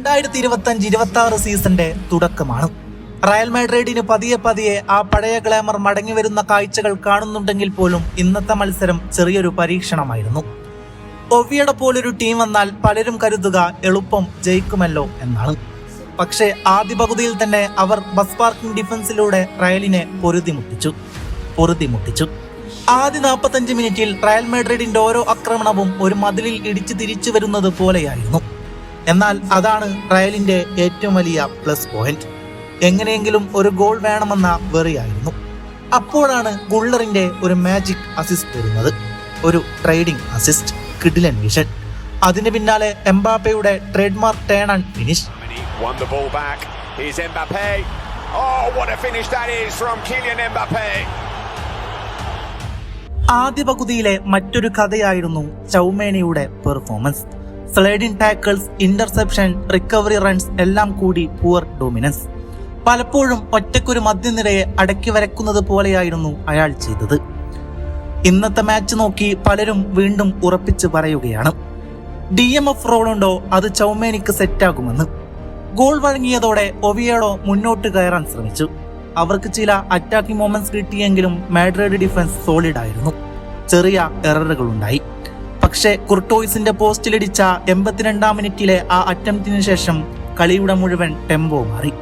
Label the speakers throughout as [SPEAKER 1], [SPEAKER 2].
[SPEAKER 1] രണ്ടായിരത്തി ഇരുപത്തി അഞ്ച് ഇരുപത്തി ആറ് സീസന്റെ തുടക്കമാണ്. റയൽ മാഡ്രിഡിന് പതിയെ പതിയെ ആ പഴയ ഗ്ലാമർ മടങ്ങി വരുന്ന കാഴ്ചകൾ കാണുന്നുണ്ടെങ്കിൽ പോലും ഇന്നത്തെ മത്സരം ചെറിയൊരു പരീക്ഷണമായിരുന്നു. ഒവിയുടെ പോലൊരു ടീം വന്നാൽ പലരും കരുതുക എളുപ്പം ജയിക്കുമല്ലോ എന്നാണ്. പക്ഷേ ആദ്യ പകുതിയിൽ തന്നെ അവർ ബസ് പാർക്കിംഗ് ഡിഫൻസിലൂടെ റയലിനെ പൊരുതിമുട്ടിച്ചു പൊരുതിമുട്ടിച്ചു ആദ്യ നാൽപ്പത്തഞ്ച് മിനിറ്റിൽ റയൽ മാഡ്രിഡിന്റെ ഓരോ ആക്രമണവും ഒരു മതിലിൽ ഇടിച്ചു തിരിച്ചു വരുന്നത് പോലെയായിരുന്നു. എന്നാൽ അതാണ് റയലിന്റെ ഏറ്റവും വലിയ പ്ലസ് പോയിന്റ്. എങ്ങനെയെങ്കിലും ഒരു ഗോൾ വേണമെന്ന വെറിയായിരുന്നു. അപ്പോഴാണ് ഗുള്ളറിന്റെ ഒരു മാജിക് അസിസ്റ്റ് വരുന്നത്. ഒരു ട്രേഡിംഗ് അസിസ്റ്റ് കിഡിലൻ വിഷൻ. അതിന് പിന്നാലെ എംബാപ്പയുടെ trademark turn and finish.
[SPEAKER 2] Oh.
[SPEAKER 1] ആദ്യ പകുതിയിലെ മറ്റൊരു കഥയായിരുന്നു ചൗമേനിയുടെ performance. Sliding tackles interception recovery runs എല്ലാം കൂടി പുവർ ഡോമിനൻസ് പലപ്പോഴും ഒറ്റയ്ക്കൊരു മധ്യനിരയെ അടക്കി വരക്കുന്നത് പോലെയായിരുന്നു അയാൾ ചെയ്തത്. ഇന്നത്തെ മാച്ച് നോക്കി പലരും വീണ്ടും ഉറപ്പിച്ച് പറയുകയാണ്. ഡി എം എഫ് റോളുണ്ടോ അത് ചൗമേനിക്ക് സെറ്റാകുമെന്ന് ഗോൾ വഴങ്ങിയതോടെ ഒവിയേഡോ മുന്നോട്ട് കയറാൻ ശ്രമിച്ചു. അവർക്ക് ചില അറ്റാക്കിംഗ് മൊമെന്റ്സ് കിട്ടിയെങ്കിലും മാഡ്രിഡ് ഡിഫൻസ് സോളിഡ് ആയിരുന്നു. ചെറിയ എററുകൾ ഉണ്ടായി. പക്ഷേ കുർട്ടോയ്സിന്റെ പോസ്റ്റിലിടിച്ച എൺപത്തിരണ്ടാം മിനിറ്റിലെ ആ അറ്റംപ്റ്റിന് ശേഷം കളിയുടെ മുഴുവൻ ടെമ്പോ മാറി.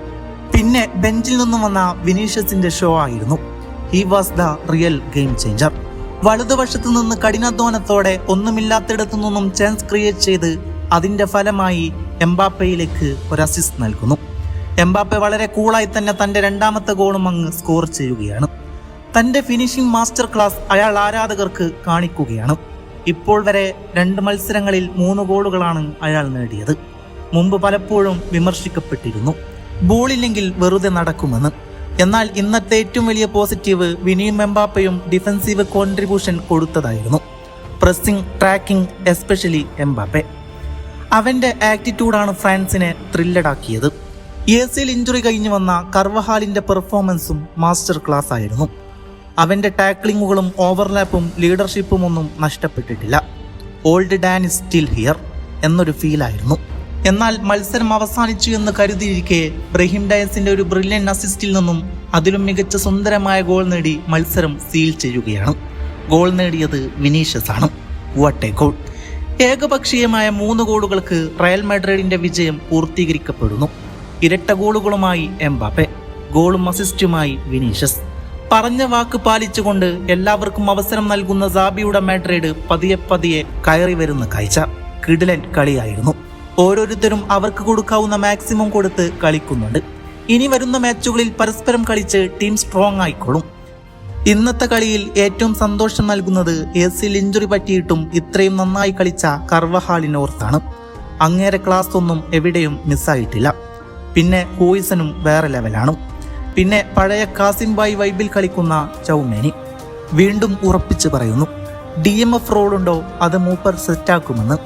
[SPEAKER 1] പിന്നെ ബെഞ്ചിൽ നിന്നും വന്ന വിനീഷ്യസിന്റെ ഷോ ആയിരുന്നു. He was the real game changer വലതുവശത്തു നിന്ന് കഠിനാധ്വാനത്തോടെ ഒന്നുമില്ലാത്തിടത്തു നിന്നും ചാൻസ് ക്രിയേറ്റ് ചെയ്ത് അതിന്റെ ഫലമായി എംബാപ്പയിലേക്ക് ഒരു അസിസ്റ്റ് നൽകുന്നു. എംബാപ്പെ വളരെ കൂളായി തന്നെ തന്റെ രണ്ടാമത്തെ ഗോളും അങ്ങ് സ്കോർ ചെയ്യുകയാണ്. തന്റെ ഫിനിഷിംഗ് മാസ്റ്റർ ക്ലാസ് അയാൾ ആരാധകർക്ക് കാണിക്കുകയാണ്. ഇപ്പോൾ വരെ രണ്ട് മത്സരങ്ങളിൽ മൂന്ന് ഗോളുകളാണ് അയാൾ നേടിയത്. മുമ്പ് പലപ്പോഴും വിമർശിക്കപ്പെട്ടിരുന്നു. ബോളില്ലെങ്കിൽ വെറുതെ നടക്കുമെന്ന്. എന്നാൽ ഇന്നത്തെ ഏറ്റവും വലിയ പോസിറ്റീവ് വിനീം എംബാപ്പയും defensive contribution കൊടുത്തതായിരുന്നു. Pressing tracking especially Mbappe. അവന്റെ ആറ്റിറ്റ്യൂഡാണ് ഫ്രാൻസിനെ ത്രില്ലഡാക്കിയത്. എ സിയിൽ ഇഞ്ചുറി കഴിഞ്ഞു വന്ന കർവഹാലിന്റെ പെർഫോമൻസും മാസ്റ്റർ ക്ലാസ് ആയിരുന്നു. അവന്റെ ടാക്ലിങ്ങുകളും ഓവർലാപ്പും ലീഡർഷിപ്പും ഒന്നും നഷ്ടപ്പെട്ടിട്ടില്ല. Old Dan is still here എന്നൊരു ഫീൽ ആയിരുന്നു. എന്നാൽ മത്സരം അവസാനിച്ചു എന്ന് കരുതിയിരിക്കെ ബ്രഹിം ഡയസിന്റെ ഒരു ബ്രില്യൻ അസിസ്റ്റിൽ നിന്നും അതിലും മികച്ച സുന്ദരമായ ഗോൾ നേടി മത്സരം സീൽ ചെയ്യുകയാണ്. ഗോൾ നേടിയത് വിനീഷ്യസ് ആണ്. വാട്ട് എ ഗോൾ ഏകപക്ഷീയമായ മൂന്ന് ഗോളുകൾക്ക് റയൽ മാഡ്രിഡിന്റെ വിജയം പൂർത്തീകരിക്കപ്പെടുന്നു. ഇരട്ട ഗോളുകളുമായി എംബാപ്പെ ഗോളും അസിസ്റ്റുമായി വിനീഷ്യസ്. പറഞ്ഞ വാക്ക് പാലിച്ചുകൊണ്ട് എല്ലാവർക്കും അവസരം നൽകുന്ന സാബിയുടെ മാഡ്രിഡ് പതിയെ പതിയെ കയറി വരുന്ന കാഴ്ച. കിടിലൻ കളിയായിരുന്നു. ഓരോരുത്തരും അവർക്ക് കൊടുക്കാവുന്ന മാക്സിമം കൊടുത്ത് കളിക്കുന്നുണ്ട്. ഇനി വരുന്ന മാച്ചുകളിൽ പരസ്പരം കളിച്ച് ടീം സ്ട്രോങ് ആയിക്കോളും. ഇന്നത്തെ കളിയിൽ ഏറ്റവും സന്തോഷം നൽകുന്നത് എ സിയിൽ ഇഞ്ചുറി പറ്റിയിട്ടും ഇത്രയും നന്നായി കളിച്ച കർവഹാളിനോർത്താണ് അങ്ങേരെ ക്ലാസ് ഒന്നും എവിടെയും മിസ്സായിട്ടില്ല പിന്നെ ഹൂയിസനും വേറെ ലെവലാണ് പിന്നെ പഴയ കാസിം ബായ് വൈബിൽ കളിക്കുന്ന ചൗമേനി വീണ്ടും ഉറപ്പിച്ചു പറയുന്നു ഡി എം എഫ് റോളുണ്ടോ? അത് മൂപ്പർ സെറ്റാക്കുമെന്ന്